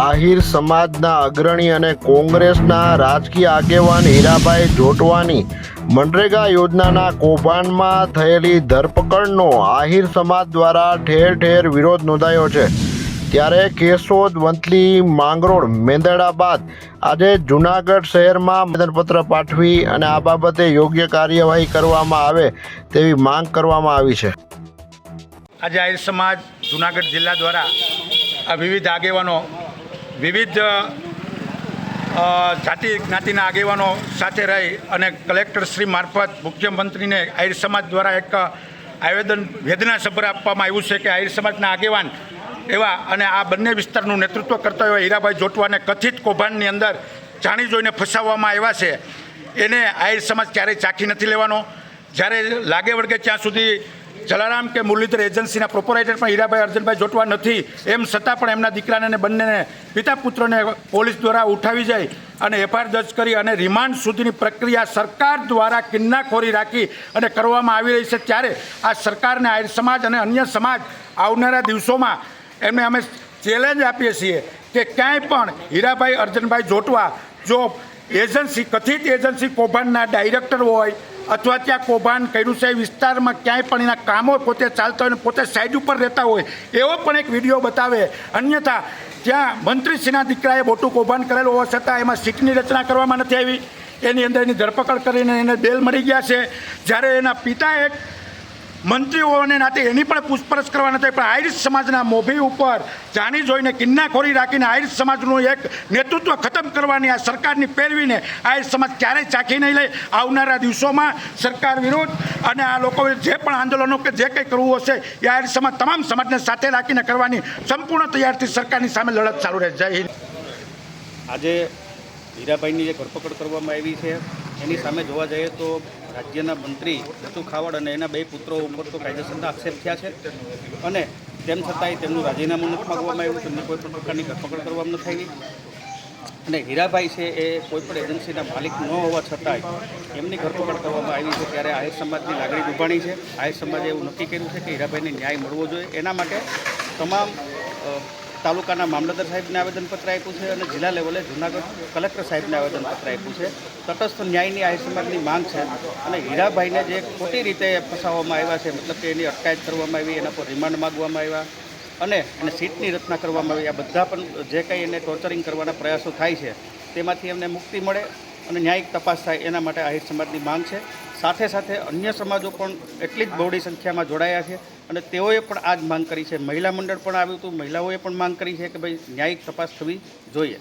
આહિર સમાજના અગ્રણી અને કોંગ્રેસના રાજકીય આગેવાન હીરાભાઈ જોટવાની મનરેગા યોજનાના કૌભાંડમાં થયેલી ધરપકડનો આહિર સમાજ દ્વારા ઠેર ઠેર વિરોધ નોંધાયો છે. ત્યારે કેશોદ વંથલી માંગરોળ મેંદડા બાદ આજે જુનાગઢ શહેરમાં આવેદનપત્ર પાઠવી અને આ બાબતે યોગ્ય કાર્યવાહી કરવામાં આવે તેવી માંગ કરવામાં આવી છે. આજે આહિર સમાજ જુનાગઢ જિલ્લા દ્વારા આ વિવિધ આગેવાનો વિવિધ જાતિ, જ્ઞાતિના આગેવાનો સાથે રહી અને કલેક્ટર શ્રી મારફત મુખ્યમંત્રીને આહિર સમાજ દ્વારા એક આવેદન વેદના સભર આપવામાં આવ્યું છે કે આહિર સમાજના આગેવાન એવા અને આ બંને વિસ્તારનું નેતૃત્વ કરતા એવા હીરાભાઈ જોટવાને કથિત કૌભાંડની અંદર જાણી જોઈને ફસાવવામાં આવ્યા છે. એને આહિર સમાજ ક્યારેય ચાખી નથી લેવાનો. જ્યારે લાગે વળગે ત્યાં સુધી જલારામ કે મુરલીધર એજન્સીના પ્રોપરાઇટર પણ હીરાભાઈ અર્જનભાઈ જોટવા નથી. એમ છતાં પણ એમના દીકરાને બંનેને પિતા પુત્રને પોલીસ દ્વારા ઉઠાવી જાય અને એફઆઈઆર દર્જ કરી અને રિમાન્ડ સુધીની પ્રક્રિયા સરકાર દ્વારા કિન્નાખોરી રાખી અને કરવામાં આવી રહી છે. ત્યારે આ સરકારને આહિર સમાજ અને અન્ય સમાજ આવનારા દિવસોમાં એમને અમે ચેલેન્જ આપીએ છીએ કે ક્યાંય પણ હીરાભાઈ અર્જનભાઈ જોટવા જો એજન્સી કથિત એજન્સી કૌભાંડના ડાયરેક્ટર હોય અથવા ત્યાં કૌભાંડ કર્યું છે, વિસ્તારમાં ક્યાંય પણ એના કામો પોતે ચાલતા હોય પોતે સાઈડ ઉપર રહેતા હોય, એવો પણ એક વીડિયો બતાવે. અન્યથા ત્યાં મંત્રીશ્રીના દીકરાએ મોટું કૌભાંડ કરેલું હોવા છતાં એમાં સીટની રચના કરવામાં નથી આવી. એની અંદર એની ધરપકડ કરીને એને બેલ મળી ગયા છે. જ્યારે એના પિતા એક મંત્રી હોવાને નાતે એની પણ પૂછપરછ કરવા નથી પણ આયરિશ સમાજના મોભી ઉપર જાણી જોઈને કિન્નાખોરી રાખીને આયરિશ સમાજનું એક નેતૃત્વ ખતમ કરવાની આ સરકારની પેરવીને આયરિશ સમાજ ક્યારેય ચાખી નહીં લે. આવનારા દિવસોમાં સરકાર વિરુદ્ધ અને આ લોકોએ જે પણ આંદોલનો કે જે કંઈ કરવું હશે, એ આયરિશ સમાજ તમામ સમાજને સાથે રાખીને કરવાની સંપૂર્ણ તૈયારથી સરકારની સામે લડત ચાલુ રહે. જય હિન્દ. આજે હીરાભાઈની જે ધરપકડ કરવામાં આવી છે, એની સામે જોવા જઈએ તો રાજ્યના મંત્રી રતુ ખાવડ અને એના બે પુત્રો ઉપર તો કાયદેસરના આક્ષેપ થયા છે. અને તેમ છતાંય તેમનું રાજીનામું નથી માગવામાં આવ્યું, તેમને કોઈ પણ પ્રકારની ધરપકડ કરવામાં નથી આવી. અને હીરાભાઈ છે એ કોઈપણ એજન્સીના માલિક ન હોવા છતાંય એમની ધરપકડ કરવામાં આવી છે ત્યારે આહિર સમાજની લાગણી ઉભાણી છે. આહિર સમાજે એવું નક્કી કર્યું છે કે હીરાભાઈને ન્યાય મળવો જોઈએ. એના માટે તમામ તાલુકાના મામલતદાર સાહેબને આવેદનપત્ર આપ્યું છે અને જિલ્લા લેવલે જુનાગઢ કલેક્ટર સાહેબને આવેદનપત્ર આપ્યું છે. તટસ્થ ન્યાયની આ સમાજની માંગ છે અને હીરાભાઈને જે ખોટી રીતે ફસાવવામાં આવ્યા છે, મતલબ કે એની અટકાયત કરવામાં આવી, એના પર રિમાન્ડ માગવામાં આવ્યા અને એને સીટની રચના કરવામાં આવી, આ બધા પણ જે કંઈ એને ટોર્ચરિંગ કરવાના પ્રયાસો થાય છે, તેમાંથી એમને મુક્તિ મળે. અને ન્યાયિક તપાસ થાય એના માટે આહિર સમાજની માંગ છે. સાથે સાથે અન્ય સમાજો પણ એટલી જ બહોળી સંખ્યામાં જોડાયા છે અને તેઓએ પણ આ જ માંગ કરી છે. મહિલા મંડળ પણ આવ્યું હતું. મહિલાઓએ પણ માંગ કરી છે કે ભાઈ ન્યાયિક તપાસ થવી જોઈએ.